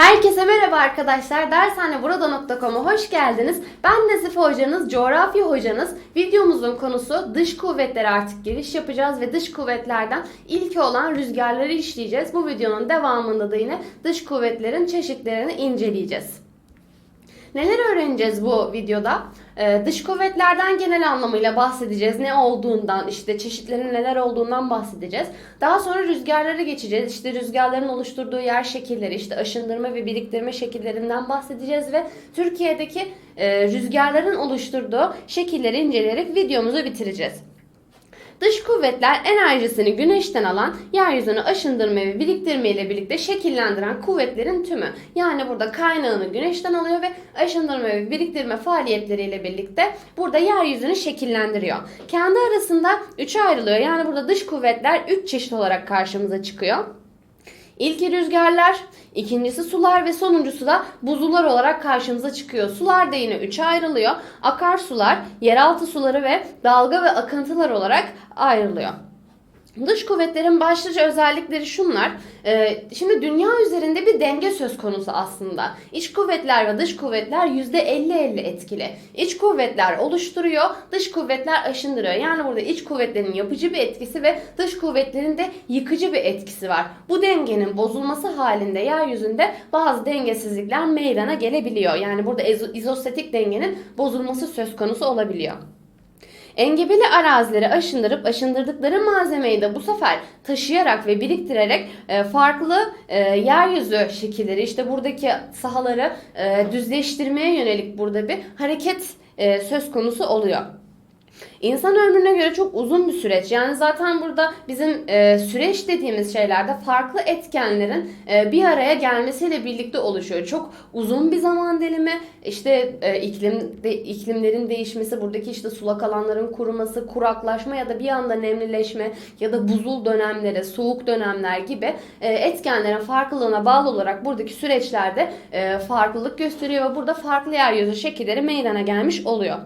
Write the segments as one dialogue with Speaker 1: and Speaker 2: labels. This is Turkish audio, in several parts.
Speaker 1: Herkese merhaba arkadaşlar. Dershaneburada.com'a hoş geldiniz. Ben Nezife hocanız, coğrafya hocanız. Videomuzun konusu dış kuvvetlere artık giriş yapacağız ve dış kuvvetlerden ilki olan rüzgarları işleyeceğiz. Bu videonun devamında da yine dış kuvvetlerin çeşitlerini inceleyeceğiz. Neler öğreneceğiz bu videoda? Ee, dış kuvvetlerden genel anlamıyla bahsedeceğiz. Ne olduğundan, işte çeşitlerin neler olduğundan bahsedeceğiz. Daha sonra rüzgarlara geçeceğiz. İşte rüzgarların oluşturduğu yer şekilleri, işte aşındırma ve biriktirme şekillerinden bahsedeceğiz ve Türkiye'deki e, rüzgarların oluşturduğu şekilleri inceleyerek videomuzu bitireceğiz. Dış kuvvetler enerjisini güneşten alan, yeryüzünü aşındırma ve biriktirme ile birlikte şekillendiren kuvvetlerin tümü. Yani burada kaynağını güneşten alıyor ve aşındırma ve biriktirme faaliyetleriyle birlikte burada yeryüzünü şekillendiriyor. Kendi arasında üçe ayrılıyor. Yani burada dış kuvvetler üç çeşit olarak karşımıza çıkıyor. İlki rüzgarlar, ikincisi sular ve sonuncusu da buzullar olarak karşımıza çıkıyor. Sular da yine üçe ayrılıyor. Akarsular, yeraltı suları ve dalga ve akıntılar olarak ayrılıyor. Dış kuvvetlerin başlıca özellikleri şunlar. Ee, şimdi dünya üzerinde bir denge söz konusu aslında. İç kuvvetler ve dış kuvvetler %50-50 etkili. İç kuvvetler oluşturuyor, dış kuvvetler aşındırıyor. Yani burada iç kuvvetlerin yapıcı bir etkisi ve dış kuvvetlerin de yıkıcı bir etkisi var. Bu dengenin bozulması halinde yeryüzünde bazı dengesizlikler meydana gelebiliyor. Yani burada izo- izostatik dengenin bozulması söz konusu olabiliyor. Engebeli arazileri aşındırıp aşındırdıkları malzemeyi de bu sefer taşıyarak ve biriktirerek e, farklı e, yeryüzü şekilleri işte buradaki sahaları e, düzleştirmeye yönelik burada bir hareket söz konusu oluyor. İnsan ömrüne göre çok uzun bir süreç. Yani zaten burada bizim e, süreç dediğimiz şeylerde farklı etkenlerin e, bir araya gelmesiyle birlikte oluşuyor. Çok uzun bir zaman dilimi, işte e, iklim de, iklimlerin değişmesi, buradaki işte sulak alanların kuruması, kuraklaşma ya da bir anda nemlileşme ya da buzul dönemleri, soğuk dönemler gibi e, etkenlerin farklılığına bağlı olarak buradaki süreçlerde e, farklılık gösteriyor ve burada farklı yeryüzü şekilleri meydana gelmiş oluyor.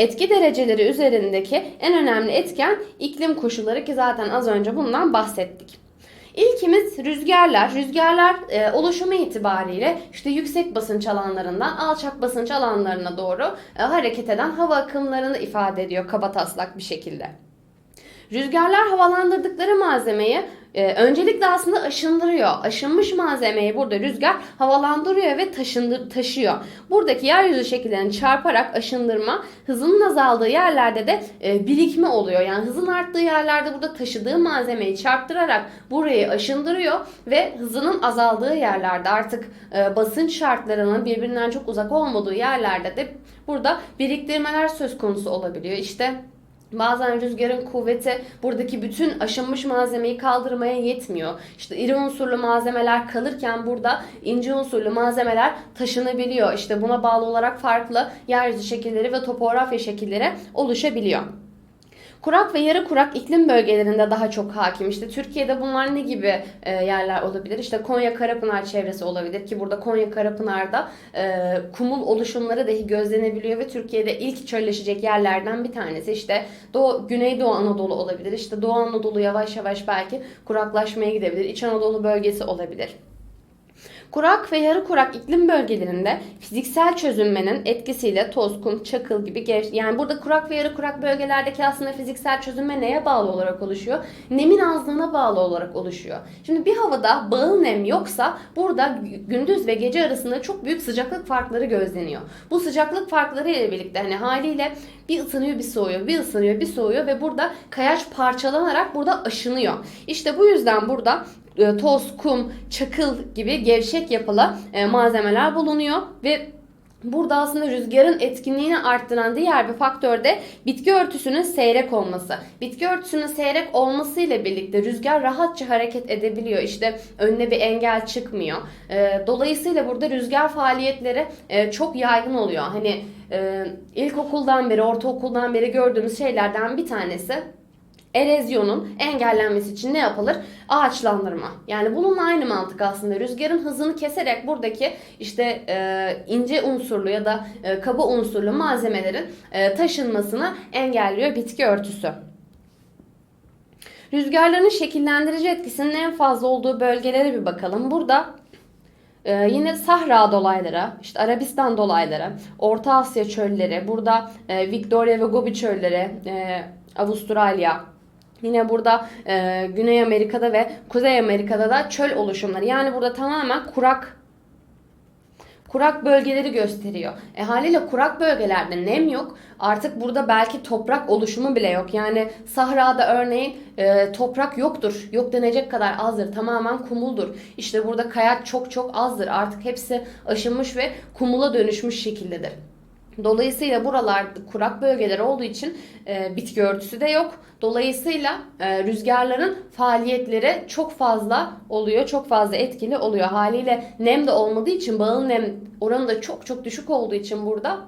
Speaker 1: Etki dereceleri üzerindeki en önemli etken iklim koşulları ki zaten az önce bundan bahsettik. İlkimiz rüzgarlar. Rüzgarlar e, oluşumu itibariyle işte yüksek basınç alanlarından alçak basınç alanlarına doğru e, hareket eden hava akımlarını ifade ediyor kaba taslak bir şekilde. Rüzgarlar havalandırdıkları malzemeyi e, öncelikle aslında aşındırıyor. Aşınmış malzemeyi burada rüzgar havalandırıyor ve taşındır, taşıyor. Buradaki yeryüzü şekillerini çarparak aşındırma, hızının azaldığı yerlerde de e, birikme oluyor. Yani hızın arttığı yerlerde burada taşıdığı malzemeyi çarptırarak burayı aşındırıyor ve hızının azaldığı yerlerde artık e, basınç şartlarının birbirinden çok uzak olmadığı yerlerde de burada biriktirmeler söz konusu olabiliyor. İşte Bazen rüzgarın kuvveti buradaki bütün aşınmış malzemeyi kaldırmaya yetmiyor. İşte iri unsurlu malzemeler kalırken burada ince unsurlu malzemeler taşınabiliyor. İşte buna bağlı olarak farklı yeryüzü şekilleri ve topografya şekilleri oluşabiliyor. Kurak ve yarı kurak iklim bölgelerinde daha çok hakim. İşte Türkiye'de bunlar ne gibi e, yerler olabilir? İşte Konya Karapınar çevresi olabilir ki burada Konya Karapınar'da e, kumul oluşumları dahi gözlenebiliyor ve Türkiye'de ilk çölleşecek yerlerden bir tanesi. İşte Doğu, Güneydoğu Anadolu olabilir. İşte Doğu Anadolu yavaş yavaş belki kuraklaşmaya gidebilir. İç Anadolu bölgesi olabilir. Kurak ve yarı kurak iklim bölgelerinde fiziksel çözünmenin etkisiyle toz, kum, çakıl gibi gev- yani burada kurak ve yarı kurak bölgelerdeki aslında fiziksel çözünme neye bağlı olarak oluşuyor? Nemin azlığına bağlı olarak oluşuyor. Şimdi bir havada bağıl nem yoksa burada gündüz ve gece arasında çok büyük sıcaklık farkları gözleniyor. Bu sıcaklık farkları ile birlikte hani haliyle bir ısınıyor bir soğuyor, bir ısınıyor bir soğuyor ve burada kayaç parçalanarak burada aşınıyor. İşte bu yüzden burada toz, kum, çakıl gibi gevşek yapılı e, malzemeler bulunuyor ve Burada aslında rüzgarın etkinliğini arttıran diğer bir faktör de bitki örtüsünün seyrek olması. Bitki örtüsünün seyrek olması ile birlikte rüzgar rahatça hareket edebiliyor. İşte önüne bir engel çıkmıyor. E, Dolayısıyla burada rüzgar faaliyetleri e, çok yaygın oluyor. Hani e, ilkokuldan beri, ortaokuldan beri gördüğümüz şeylerden bir tanesi erozyonun engellenmesi için ne yapılır? Ağaçlandırma. Yani bununla aynı mantık aslında. Rüzgarın hızını keserek buradaki işte e, ince unsurlu ya da e, kaba unsurlu malzemelerin e, taşınmasını engelliyor bitki örtüsü. Rüzgarların şekillendirici etkisinin en fazla olduğu bölgelere bir bakalım. Burada Ee, yine Sahra dolayları, işte Arabistan dolayları, Orta Asya çölleri, burada e, Victoria ve Gobi çölleri, e, Avustralya, Yine burada e, Güney Amerika'da ve Kuzey Amerika'da da çöl oluşumları. Yani burada tamamen kurak kurak bölgeleri gösteriyor. E haliyle kurak bölgelerde nem yok. Artık burada belki toprak oluşumu bile yok. Yani Sahra'da örneğin e, toprak yoktur. Yok denecek kadar azdır. Tamamen kumuldur. İşte burada kayak çok çok azdır. Artık hepsi aşınmış ve kumula dönüşmüş şekildedir. Dolayısıyla buralar kurak bölgeler olduğu için e, bitki örtüsü de yok. Dolayısıyla e, rüzgarların faaliyetleri çok fazla oluyor, çok fazla etkili oluyor. Haliyle nem de olmadığı için bağıl nem oranı da çok çok düşük olduğu için burada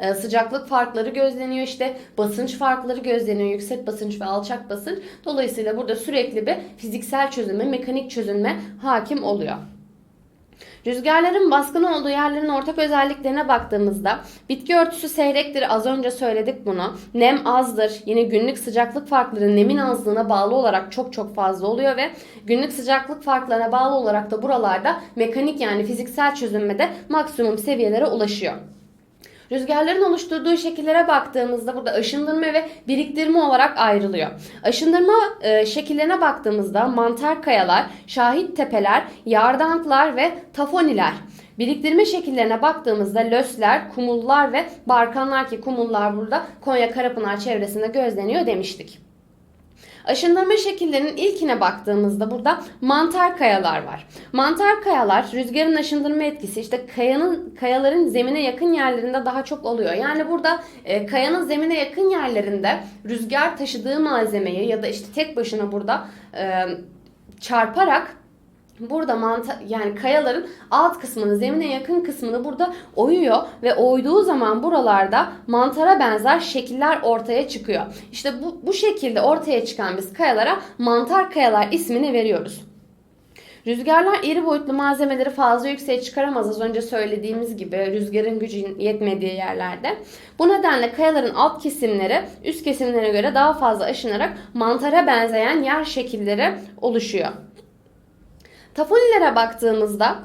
Speaker 1: e, sıcaklık farkları gözleniyor işte basınç farkları gözleniyor yüksek basınç ve alçak basınç dolayısıyla burada sürekli bir fiziksel çözülme mekanik çözülme hakim oluyor. Rüzgarların baskın olduğu yerlerin ortak özelliklerine baktığımızda bitki örtüsü seyrektir az önce söyledik bunu. Nem azdır. Yine günlük sıcaklık farkları nemin azlığına bağlı olarak çok çok fazla oluyor ve günlük sıcaklık farklarına bağlı olarak da buralarda mekanik yani fiziksel çözünmede maksimum seviyelere ulaşıyor. Rüzgarların oluşturduğu şekillere baktığımızda burada aşındırma ve biriktirme olarak ayrılıyor. Aşındırma e, şekillerine baktığımızda mantar kayalar, şahit tepeler, yardanklar ve tafoniler. Biriktirme şekillerine baktığımızda lösler, kumullar ve barkanlar ki kumullar burada Konya Karapınar çevresinde gözleniyor demiştik. Aşındırma şekillerinin ilkine baktığımızda burada mantar kayalar var. Mantar kayalar rüzgarın aşındırma etkisi işte kayanın kayaların zemine yakın yerlerinde daha çok oluyor. Yani burada e, kayanın zemine yakın yerlerinde rüzgar taşıdığı malzemeyi ya da işte tek başına burada e, çarparak Burada manta yani kayaların alt kısmını, zemine yakın kısmını burada oyuyor ve oyduğu zaman buralarda mantara benzer şekiller ortaya çıkıyor. İşte bu, bu şekilde ortaya çıkan biz kayalara mantar kayalar ismini veriyoruz. Rüzgarlar iri boyutlu malzemeleri fazla yükseğe çıkaramaz az önce söylediğimiz gibi rüzgarın gücü yetmediği yerlerde. Bu nedenle kayaların alt kesimleri üst kesimlere göre daha fazla aşınarak mantara benzeyen yer şekilleri oluşuyor. Tafonilere baktığımızda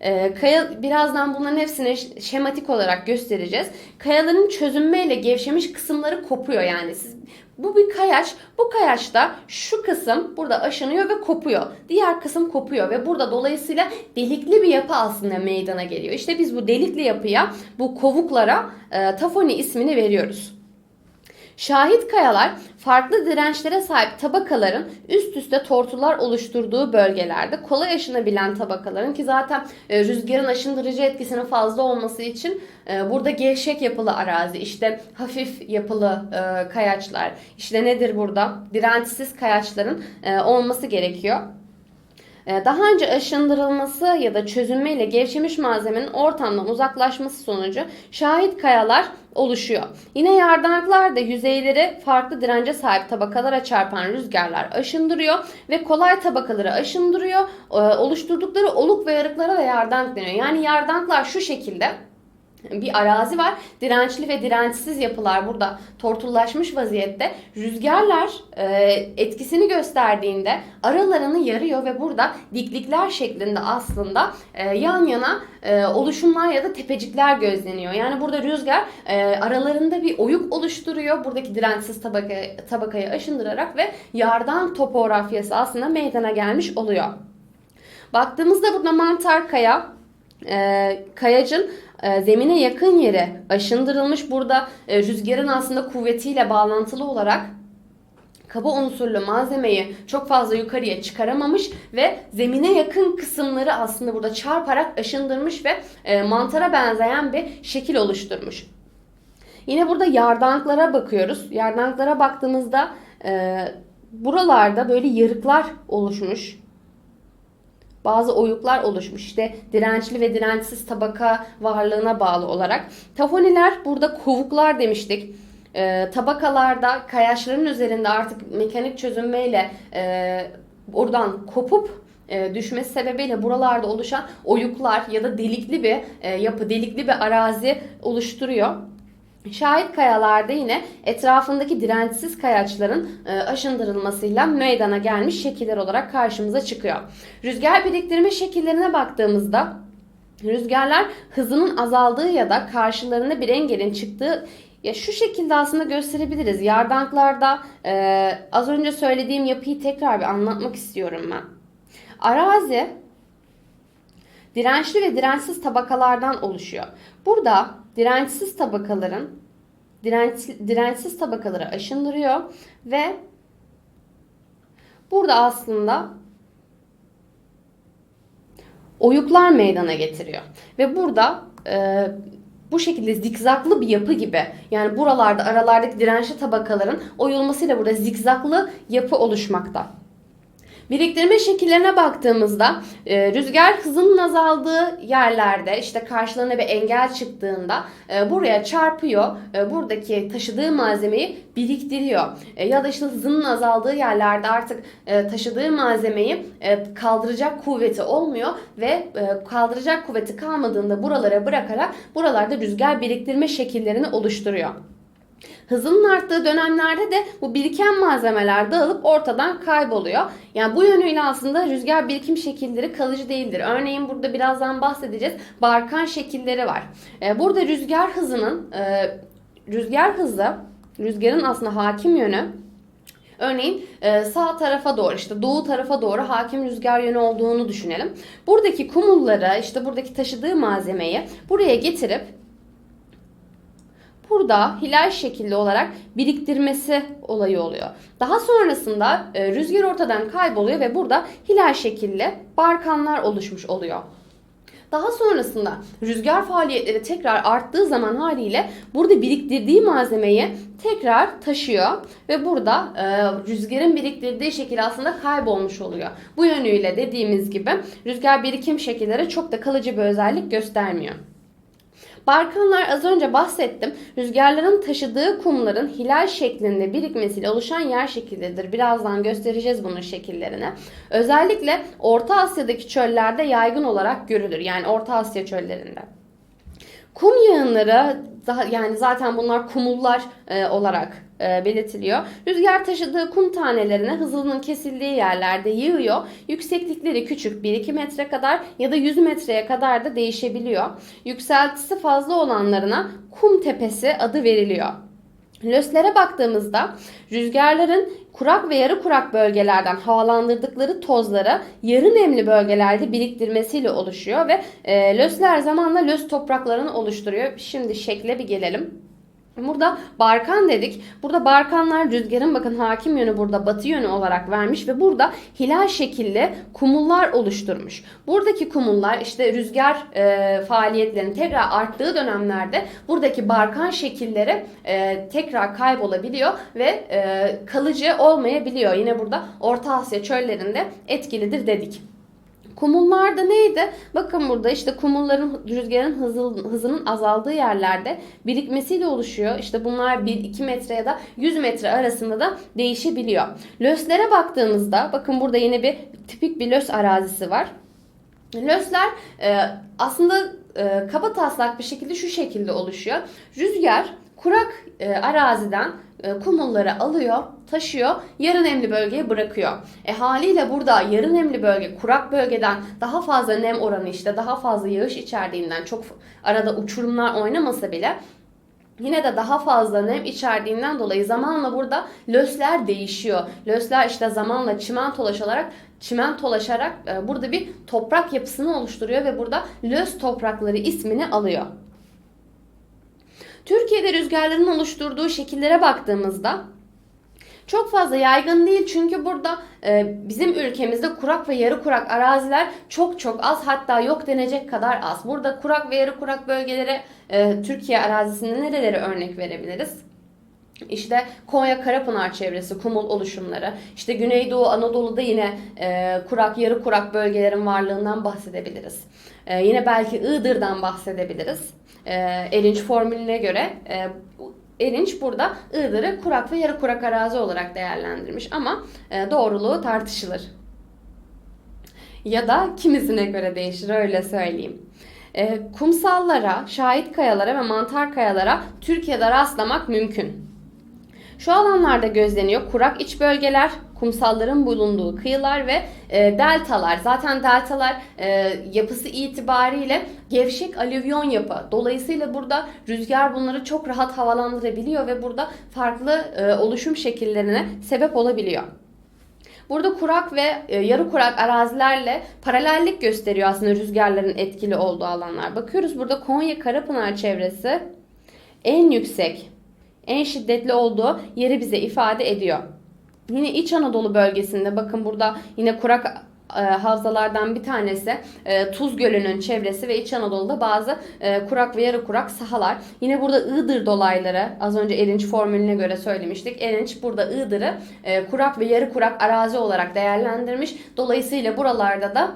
Speaker 1: e, kaya birazdan bunların hepsini şematik olarak göstereceğiz. Kayaların çözünmeyle gevşemiş kısımları kopuyor yani. Siz, bu bir kayaç. Bu kayaçta şu kısım burada aşınıyor ve kopuyor. Diğer kısım kopuyor ve burada dolayısıyla delikli bir yapı aslında meydana geliyor. İşte biz bu delikli yapıya, bu kovuklara e, tafoni ismini veriyoruz. Şahit kayalar farklı dirençlere sahip tabakaların üst üste tortular oluşturduğu bölgelerde kolay aşınabilen tabakaların ki zaten e, rüzgarın aşındırıcı etkisinin fazla olması için e, burada gevşek yapılı arazi işte hafif yapılı e, kayaçlar işte nedir burada dirençsiz kayaçların olması gerekiyor. E, daha önce aşındırılması ya da çözünmeyle gevşemiş malzemenin ortamdan uzaklaşması sonucu şahit kayalar oluşuyor. Yine yardanaklar da yüzeyleri farklı dirence sahip tabakalara çarpan rüzgarlar aşındırıyor ve kolay tabakaları aşındırıyor. E, oluşturdukları oluk ve yarıklara da yardank deniyor. Yani yardanklar şu şekilde bir arazi var. Dirençli ve dirençsiz yapılar burada tortullaşmış vaziyette. Rüzgarlar e, etkisini gösterdiğinde aralarını yarıyor ve burada diklikler şeklinde aslında e, yan yana e, oluşumlar ya da tepecikler gözleniyor. Yani burada rüzgar e, aralarında bir oyuk oluşturuyor. Buradaki dirençsiz tabaka, tabakayı aşındırarak ve yardan topografyası aslında meydana gelmiş oluyor. Baktığımızda burada mantar kaya, e, kayacın zemine yakın yere aşındırılmış. Burada e, rüzgarın aslında kuvvetiyle bağlantılı olarak kaba unsurlu malzemeyi çok fazla yukarıya çıkaramamış ve zemine yakın kısımları aslında burada çarparak aşındırmış ve e, mantara benzeyen bir şekil oluşturmuş. Yine burada yardanklara bakıyoruz. Yardanklara baktığımızda e, buralarda böyle yarıklar oluşmuş bazı oyuklar oluşmuş. İşte dirençli ve dirençsiz tabaka varlığına bağlı olarak. Tafoniler burada kovuklar demiştik. E, tabakalarda kayaçların üzerinde artık mekanik çözünmeyle e, oradan kopup e, düşmesi sebebiyle buralarda oluşan oyuklar ya da delikli bir e, yapı, delikli bir arazi oluşturuyor. Şahit kayalarda yine etrafındaki dirençsiz kayaçların e, aşındırılmasıyla meydana gelmiş şekiller olarak karşımıza çıkıyor. Rüzgar biriktirme şekillerine baktığımızda rüzgarlar hızının azaldığı ya da karşılarına bir engelin çıktığı ya şu şekilde aslında gösterebiliriz. Yardanklarda e, az önce söylediğim yapıyı tekrar bir anlatmak istiyorum ben. Arazi dirençli ve dirençsiz tabakalardan oluşuyor. Burada dirençsiz tabakaların direnç, dirençsiz tabakaları aşındırıyor ve burada aslında oyuklar meydana getiriyor. Ve burada e, bu şekilde zikzaklı bir yapı gibi yani buralarda aralardaki dirençli tabakaların oyulmasıyla burada zikzaklı yapı oluşmakta. Biriktirme şekillerine baktığımızda e, rüzgar hızının azaldığı yerlerde işte karşılarına bir engel çıktığında e, buraya çarpıyor. E, buradaki taşıdığı malzemeyi biriktiriyor. E, ya da işte hızının azaldığı yerlerde artık e, taşıdığı malzemeyi e, kaldıracak kuvveti olmuyor ve e, kaldıracak kuvveti kalmadığında buralara bırakarak buralarda rüzgar biriktirme şekillerini oluşturuyor. Hızının arttığı dönemlerde de bu biriken malzemeler dağılıp ortadan kayboluyor. Yani bu yönüyle aslında rüzgar birikim şekilleri kalıcı değildir. Örneğin burada birazdan bahsedeceğiz. Barkan şekilleri var. Ee, burada rüzgar hızının e, rüzgar hızı rüzgarın aslında hakim yönü Örneğin e, sağ tarafa doğru işte doğu tarafa doğru hakim rüzgar yönü olduğunu düşünelim. Buradaki kumulları işte buradaki taşıdığı malzemeyi buraya getirip burada hilal şekilli olarak biriktirmesi olayı oluyor. Daha sonrasında e, rüzgar ortadan kayboluyor ve burada hilal şekilli barkanlar oluşmuş oluyor. Daha sonrasında rüzgar faaliyetleri tekrar arttığı zaman haliyle burada biriktirdiği malzemeyi tekrar taşıyor ve burada e, rüzgarın biriktirdiği şekil aslında kaybolmuş oluyor. Bu yönüyle dediğimiz gibi rüzgar birikim şekilleri çok da kalıcı bir özellik göstermiyor. Barkanlar az önce bahsettim. Rüzgarların taşıdığı kumların hilal şeklinde birikmesiyle oluşan yer şekillidir. Birazdan göstereceğiz bunun şekillerini. Özellikle Orta Asya'daki çöllerde yaygın olarak görülür. Yani Orta Asya çöllerinde. Kum yağınları daha yani zaten bunlar kumullar e, olarak e, belirtiliyor. Rüzgar taşıdığı kum tanelerine hızının kesildiği yerlerde yığıyor. Yükseklikleri küçük 1-2 metre kadar ya da 100 metreye kadar da değişebiliyor. Yükseltisi fazla olanlarına kum tepesi adı veriliyor. Löslere baktığımızda rüzgarların kurak ve yarı kurak bölgelerden havalandırdıkları tozları yarı nemli bölgelerde biriktirmesiyle oluşuyor ve e, lösler zamanla lös topraklarını oluşturuyor. Şimdi şekle bir gelelim. Burada barkan dedik. Burada barkanlar rüzgarın bakın hakim yönü burada batı yönü olarak vermiş ve burada hilal şekilli kumullar oluşturmuş. Buradaki kumullar işte rüzgar e, faaliyetlerinin tekrar arttığı dönemlerde buradaki barkan şekilleri e, tekrar kaybolabiliyor ve e, kalıcı olmayabiliyor. Yine burada Orta Asya çöllerinde etkilidir dedik. Kumullar da neydi? Bakın burada işte kumulların rüzgarın hızı, hızının azaldığı yerlerde birikmesiyle oluşuyor. İşte bunlar 1-2 metre ya da 100 metre arasında da değişebiliyor. Löslere baktığımızda bakın burada yine bir tipik bir lös arazisi var. Lösler e, aslında e, kaba taslak bir şekilde şu şekilde oluşuyor. Rüzgar kurak e, araziden e, kumulları alıyor, taşıyor, yarı nemli bölgeye bırakıyor. E haliyle burada yarı nemli bölge, kurak bölgeden daha fazla nem oranı işte daha fazla yağış içerdiğinden çok arada uçurumlar oynamasa bile Yine de daha fazla nem içerdiğinden dolayı zamanla burada lösler değişiyor. Lösler işte zamanla çimentolaşarak çimentolaşarak e, burada bir toprak yapısını oluşturuyor ve burada lös toprakları ismini alıyor. Türkiye'de rüzgarların oluşturduğu şekillere baktığımızda çok fazla yaygın değil çünkü burada e, bizim ülkemizde kurak ve yarı kurak araziler çok çok az hatta yok denecek kadar az. Burada kurak ve yarı kurak bölgelere e, Türkiye arazisinde nerelere örnek verebiliriz? İşte Konya Karapınar çevresi, kumul oluşumları. İşte Güneydoğu Anadolu'da yine e, kurak, yarı kurak bölgelerin varlığından bahsedebiliriz. E, yine belki Iğdır'dan bahsedebiliriz. E, Erinç formülüne göre e, Erinç burada Iğdır'ı kurak ve yarı kurak arazi olarak değerlendirmiş ama e, doğruluğu tartışılır. Ya da kimisine göre değişir öyle söyleyeyim. e, kumsallara, şahit kayalara ve mantar kayalara Türkiye'de rastlamak mümkün. Şu alanlarda gözleniyor kurak iç bölgeler, kumsalların bulunduğu kıyılar ve e, deltalar. Zaten deltalar e, yapısı itibariyle gevşek alüvyon yapı. Dolayısıyla burada rüzgar bunları çok rahat havalandırabiliyor ve burada farklı e, oluşum şekillerine sebep olabiliyor. Burada kurak ve e, yarı kurak arazilerle paralellik gösteriyor aslında rüzgarların etkili olduğu alanlar. Bakıyoruz burada Konya Karapınar çevresi en yüksek, en şiddetli olduğu yeri bize ifade ediyor. Yine İç Anadolu bölgesinde bakın burada yine kurak e, havzalardan bir tanesi e, Tuz Gölü'nün çevresi ve İç Anadolu'da bazı e, kurak ve yarı kurak sahalar. Yine burada Iğdır dolayları az önce Erinç formülüne göre söylemiştik. Erinç burada Iğdır'ı kurak ve yarı kurak arazi olarak değerlendirmiş. Dolayısıyla buralarda da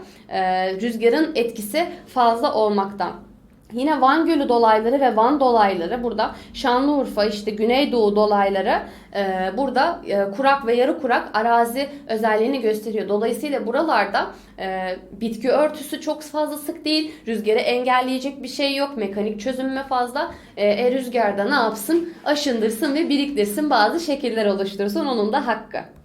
Speaker 1: rüzgarın etkisi fazla olmakta. Yine Van Gölü dolayları ve Van dolayları burada Şanlıurfa işte Güneydoğu dolayları e, burada e, kurak ve yarı kurak arazi özelliğini gösteriyor. Dolayısıyla buralarda e, bitki örtüsü çok fazla sık değil. Rüzgarı engelleyecek bir şey yok. Mekanik çözünme fazla. E, e, rüzgarda ne yapsın? Aşındırsın ve biriktirsin bazı şekiller oluştursun. Onun da hakkı.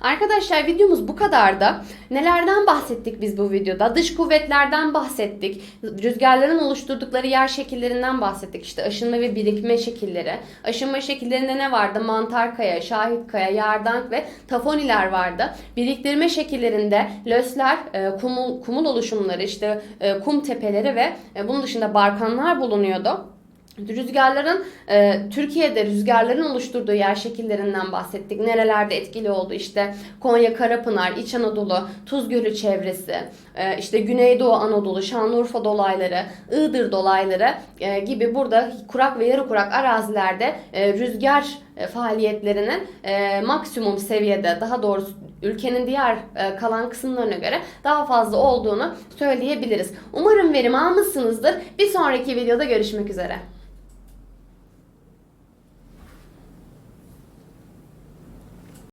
Speaker 1: Arkadaşlar videomuz bu kadar da. Nelerden bahsettik biz bu videoda? Dış kuvvetlerden bahsettik. Rüzgarların oluşturdukları yer şekillerinden bahsettik. İşte aşınma ve birikme şekilleri. Aşınma şekillerinde ne vardı? Mantar kaya, şahit kaya, yardank ve tafoniler vardı. Biriktirme şekillerinde lösler, e, kumul, kumul oluşumları, işte e, kum tepeleri ve e, bunun dışında barkanlar bulunuyordu. Rüzgarların e, Türkiye'de rüzgarların oluşturduğu yer şekillerinden bahsettik. Nerelerde etkili oldu? İşte Konya, Karapınar, İç Anadolu, Tuz Gölü çevresi, e, işte Güneydoğu Anadolu, Şanlıurfa dolayları, Iğdır dolayları e, gibi burada kurak ve yarı kurak arazilerde e, rüzgar e, faaliyetlerinin e, maksimum seviyede daha doğrusu ülkenin diğer e, kalan kısımlarına göre daha fazla olduğunu söyleyebiliriz. Umarım verim almışsınızdır. Bir sonraki videoda görüşmek üzere.